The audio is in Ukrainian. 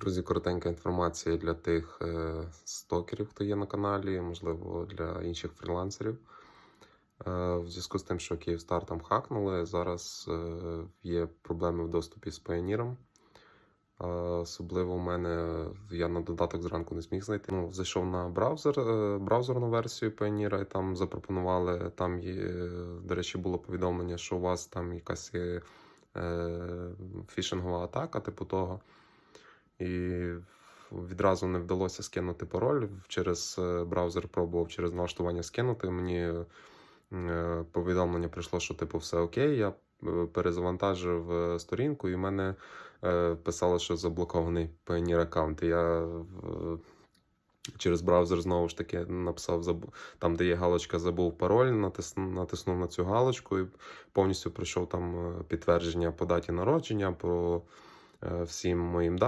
Друзі, коротенька інформація для тих е, стокерів, хто є на каналі, можливо, для інших фрілансерів. Е, в зв'язку з тим, що Київстар там хакнули, зараз е, є проблеми в доступі з Pioneer. Особливо у мене я на додаток зранку не зміг знайти. Ну, зайшов на браузер, браузерну версію Pioneer, і там запропонували. Там є, до речі, було повідомлення, що у вас там якась фішингова атака, типу того. І відразу не вдалося скинути пароль. Через е, браузер пробував через налаштування скинути. Мені е, повідомлення прийшло, що типу все окей. Я е, перезавантажив сторінку, і в мене писало, що заблокований Pioneer аккаунт. Я через браузер знову ж таки написав там, де є галочка Забув пароль, натиснув, натиснув на цю галочку і повністю пройшов там підтвердження по даті народження, по всім моїм даним.